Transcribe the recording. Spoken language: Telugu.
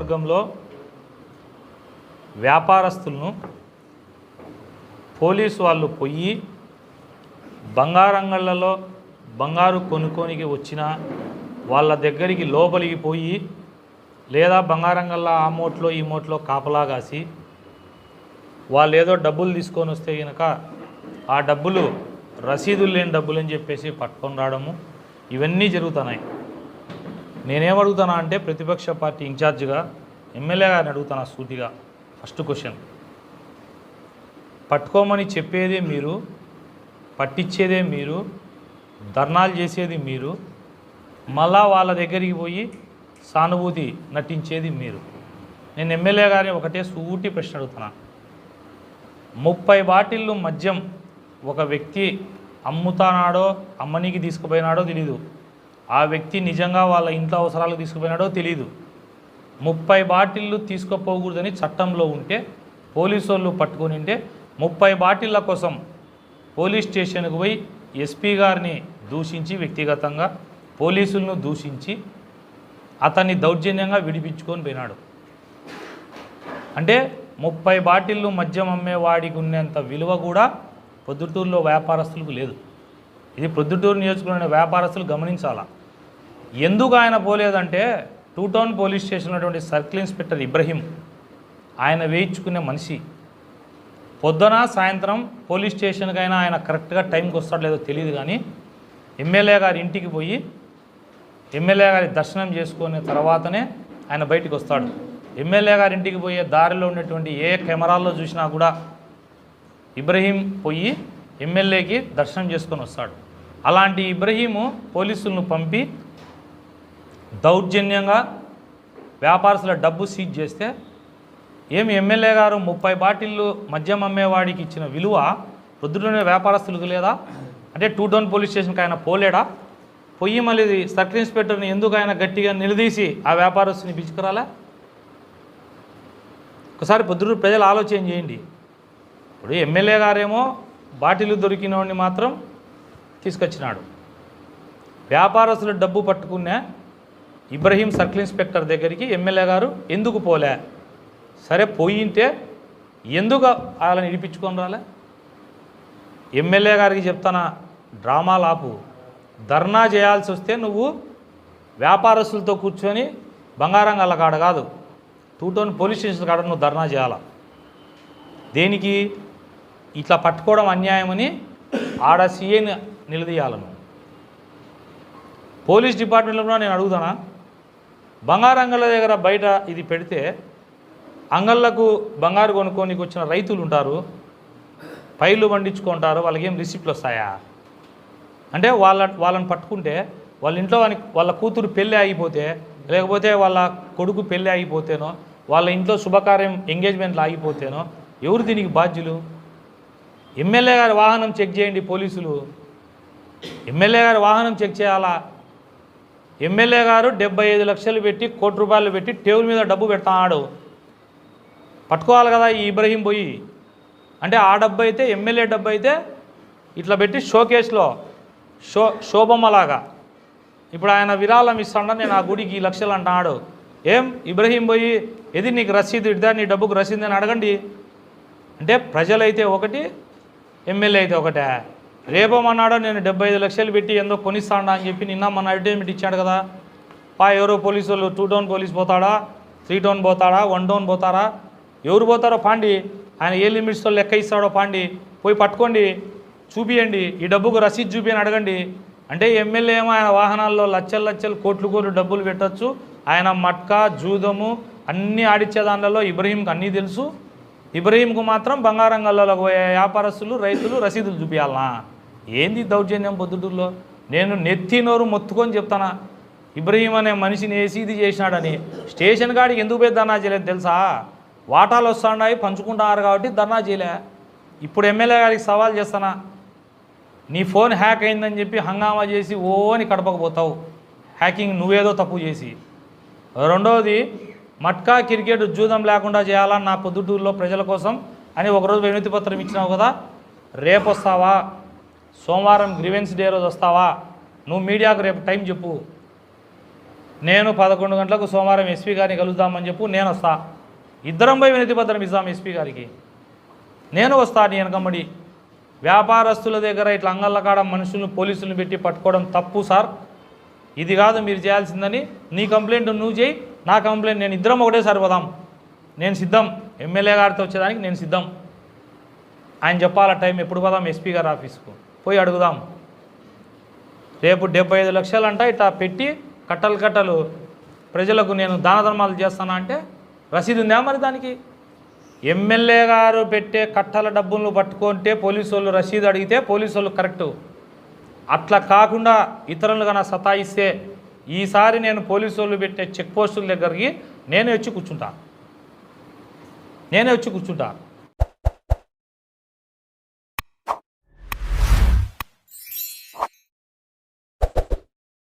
నియోజకవర్గంలో వ్యాపారస్తులను పోలీసు వాళ్ళు పొయ్యి బంగారంగళ్ళలో బంగారు కొనుక్కోనికి వచ్చిన వాళ్ళ దగ్గరికి లోపలికి పోయి లేదా బంగారంగళ్ళ ఆ మోట్లో ఈ మోట్లో కాపలా కాసి వాళ్ళు ఏదో డబ్బులు తీసుకొని వస్తే కనుక ఆ డబ్బులు రసీదులు లేని డబ్బులు అని చెప్పేసి పట్టుకొని రావడము ఇవన్నీ జరుగుతున్నాయి. నేనేమడుగుతానా అంటే ప్రతిపక్ష పార్టీ ఇన్ఛార్జిగా ఎమ్మెల్యే గారిని అడుగుతాను సూటిగా? ఫస్ట్ క్వశ్చన్ పట్టుకోమని చెప్పేదే మీరు పట్టించేదే మీరు ధర్నాలు చేసేది మీరు మళ్ళా వాళ్ళ దగ్గరికి పోయి సానుభూతి నటించేది మీరు. నేను ఎమ్మెల్యే గారిని ఒకటే సూటి ప్రశ్న అడుగుతున్నా ముప్పై బాటిళ్ళు మద్యం ఒక వ్యక్తి అమ్ముతానాడో అమ్మనీకి తీసుకుపోయినాడో తెలీదు. ఆ వ్యక్తి నిజంగా వాళ్ళ ఇంట్లో అవసరాలకు తీసుకుపోయినాడో తెలీదు. ముప్పై బాటిళ్ళు తీసుకుపోకూడదని చట్టంలో ఉంటే పోలీసు వాళ్ళు పట్టుకొని ఉంటే ముప్పై బాటిళ్ళ కోసం పోలీస్ స్టేషన్కి పోయి ఎస్పీ గారిని దూషించి వ్యక్తిగతంగా పోలీసులను దూషించి అతన్ని దౌర్జన్యంగా విడిపించుకొని పోయినాడు. అంటే ముప్పై బాటిళ్ళు మద్యం అమ్మేవాడికి ఉన్నంత విలువ కూడా పొద్దుటూరులో వ్యాపారస్తులకు లేదు. ఇది ప్రొద్దుటూరు నియోజకవర్గంలో వ్యాపారస్తులు గమనించాలా? ఎందుకు ఆయన పోలేదంటే టూ టౌన్ పోలీస్ స్టేషన్ ఉన్నటువంటి సర్కిల్ ఇన్స్పెక్టర్ ఇబ్రహీం ఆయన వేయించుకునే మనిషి. పొద్దున సాయంత్రం పోలీస్ స్టేషన్కైనా ఆయన కరెక్ట్గా టైంకి వస్తాడో లేదో తెలియదు కానీ ఎమ్మెల్యే గారి ఇంటికి పోయి ఎమ్మెల్యే గారి దర్శనం చేసుకునే తర్వాతనే ఆయన బయటికి వస్తాడు. ఎమ్మెల్యే గారి ఇంటికి పోయే దారిలో ఉన్నటువంటి ఏ కెమెరాల్లో చూసినా కూడా ఇబ్రహీం పోయి ఎమ్మెల్యేకి దర్శనం చేసుకొని వస్తాడు. అలాంటి ఇబ్రహీము పోలీసులను పంపి దౌర్జన్యంగా వ్యాపారస్తుల డబ్బు సీజ్ చేస్తే ఏమి ఎమ్మెల్యే గారు ముప్పై బాటిళ్ళు మద్యం అమ్మేవాడికి ఇచ్చిన విలువ వృద్ధులనే వ్యాపారస్తులకు లేదా? అంటే టూ టౌన్ పోలీస్ స్టేషన్కి ఆయన పోలేడా? పొయ్యి మళ్ళీ సర్కిల్ ఇన్స్పెక్టర్ని ఎందుకు ఆయన గట్టిగా నిలదీసి ఆ వ్యాపారస్తుని పిలుచుకురాలా ఒకసారి పొద్దురు ప్రజలు ఆలోచన చేయండి. ఇప్పుడు ఎమ్మెల్యే గారేమో బాటిల్ దొరికిన వాడిని మాత్రం తీసుకొచ్చినాడు. వ్యాపారస్తులు డబ్బు పట్టుకునే ఇబ్రహీం సర్కిల్ ఇన్స్పెక్టర్ దగ్గరికి ఎమ్మెల్యే గారు ఎందుకు పోలే? సరే పోయింటే ఎందుకు వాళ్ళని ఇడిపించుకొని రాలే? ఎమ్మెల్యే గారికి చెప్తానా డ్రామా ఆపు ధర్నా చేయాల్సి వస్తే నువ్వు వ్యాపారస్తులతో కూర్చొని బంగారం గల కాడ కాదు టూ టౌన్ పోలీస్ స్టేషన్ కాడ నువ్వు ధర్నా చేయాలా? దేనికి? ఇట్లా పట్టుకోవడం అన్యాయమని ఆడ సీఏని నిలదీయాలను పోలీస్ డిపార్ట్మెంట్లో కూడా నేను అడుగుతానా బంగారు అంగళ్ళ దగ్గర బయట ఇది పెడితే అంగళ్ళకు బంగారు కొనుక్కోనికి వచ్చిన రైతులు ఉంటారు. పైర్లు పండించుకుంటారు వాళ్ళకి ఏం రిసిప్ట్లు వస్తాయా? అంటే వాళ్ళ వాళ్ళని పట్టుకుంటే వాళ్ళ ఇంట్లో వాళ్ళ కూతురు పెళ్ళి ఆగిపోతే లేకపోతే వాళ్ళ కొడుకు పెళ్ళి ఆగిపోతేనో వాళ్ళ ఇంట్లో శుభకార్యం ఎంగేజ్మెంట్లు ఆగిపోతేనో ఎవరు దీనికి బాధ్యులు? ఎమ్మెల్యే గారి వాహనం చెక్ చేయండి పోలీసులు. ఎమ్మెల్యే గారి వాహనం చెక్ చేయాలా? ఎమ్మెల్యే గారు డెబ్బై ఐదు లక్షలు పెట్టి కోటి రూపాయలు పెట్టి టేబుల్ మీద డబ్బు పెడతాడు. పట్టుకోవాలి కదా ఈ ఇబ్రహీం పోయి. అంటే ఆ డబ్బు అయితే ఎమ్మెల్యే డబ్బు అయితే ఇట్లా పెట్టి షోకేస్లో షో శోభమ్మలాగా. ఇప్పుడు ఆయన విరాళం ఇస్తాడ నేను ఆ గుడికి ఈ లక్షలు అంటున్నాడు ఏం? ఇబ్రహీం పోయి ఏది నీకు రసీదు? ఇద్దా నీ డబ్బుకు రసీదు అని అడగండి. అంటే ప్రజలైతే ఒకటి ఎమ్మెల్యే అయితే ఒకటే. రేపమన్నాడో నేను డెబ్బై ఐదు లక్షలు పెట్టి ఎంతో కొనిస్తాడా అని చెప్పి నిన్న మన అడ్వర్టైజ్మెంట్ ఇచ్చాడు కదా. పా ఎవరో పోలీసు వాళ్ళు టూ పోలీస్ పోతాడా త్రీ టౌన్ పోతాడా వన్ టౌన్ పోతారా? ఎవరు పోతారో పాండి ఆయన ఏ లిమిట్స్తో లెక్క ఇస్తాడో పాండి పోయి పట్టుకోండి చూపియండి ఈ డబ్బుకు రసీదు చూపి అని అడగండి. అంటే ఎమ్మెల్యే ఏమో ఆయన వాహనాల్లో లచ్చలు లచ్చలు కోట్లు కోట్లు డబ్బులు పెట్టొచ్చు. ఆయన మట్కా జూదము అన్నీ ఆడిచ్చే దానిలో ఇబ్రహీంకి అన్నీ తెలుసు. ఇబ్రహీంకు మాత్రం బంగారం గల్లలో పోయే వ్యాపారస్తులు రైతులు రసీదులు చూపించాలనా ఏంది దౌర్జన్యం పొద్దుటూరులో నేను నెత్తి నోరు మొత్తుకొని చెప్తానా? ఇబ్రహీం అనే మనిషిని వేసి ఇది చేసినాడని? స్టేషన్ కాడికి ఎందుకు పోయి ధర్నా చేయలేదు తెలుసా? వాటాలు వస్తున్నాయి పంచుకుంటున్నారు కాబట్టి ధర్నా చేయలే. ఇప్పుడు ఎమ్మెల్యే గారికి సవాల్ చేస్తానా? నీ ఫోన్ హ్యాక్ అయిందని చెప్పి హంగామా చేసి ఓ అని కడపకపోతావు హ్యాకింగ్ నువ్వేదో తప్పు చేసి. రెండవది మట్కా క్రికెట్ జూదం లేకుండా చేయాలని నా పొద్దుటూరులో ప్రజల కోసం అని ఒకరోజు వినతి పత్రం ఇచ్చినావు కదా? రేపు వస్తావా సోమవారం గ్రీవెన్స్ డే రోజు వస్తావా? నువ్వు మీడియాకు రేపు టైం చెప్పు. నేను పదకొండు గంటలకు సోమవారం ఎస్పీ గారిని కలుద్దామని చెప్పు నేను వస్తా. ఇద్దరం పోయి వినతిపత్రం ఇస్తాం ఇద్దాం ఎస్పీ గారికి. నేను వస్తా నీ వెనకమ్మడి. వ్యాపారస్తుల దగ్గర ఇట్లా అంగళ్ళ కాడ మనుషులను పోలీసులను పెట్టి పట్టుకోవడం తప్పు సార్. ఇది కాదు మీరు చేయాల్సిందని. నీ కంప్లైంట్ నువ్వు చేయి నా కంప్లైంట్ నేను ఇద్దరం ఒకటేసారి పోదాం. నేను సిద్ధం. ఎమ్మెల్యే గారితో వచ్చేదానికి నేను సిద్ధం. ఆయన చెప్పాల టైం ఎప్పుడు పోదాం ఎస్పీ గారి ఆఫీస్కు? పోయి అడుగుదాం. రేపు డెబ్బై ఐదు లక్షలంట ఇట్లా పెట్టి కట్టలు కట్టలు ప్రజలకు నేను దాన ధర్మాలు చేస్తానా అంటే రసీదు ఉందా మరి దానికి? ఎమ్మెల్యే గారు పెట్టే కట్టల డబ్బులను పట్టుకుంటే పోలీసు వాళ్ళు రసీదు అడిగితే పోలీసు వాళ్ళు కరెక్టు. అట్లా కాకుండా ఇతరులు కన్నా సతాయిస్తే ఈసారి నేను పోలీసు వాళ్ళు పెట్టే చెక్ పోస్టుల దగ్గరికి నేనే వచ్చి కూర్చుంటా. నేనే వచ్చి కూర్చుంటా.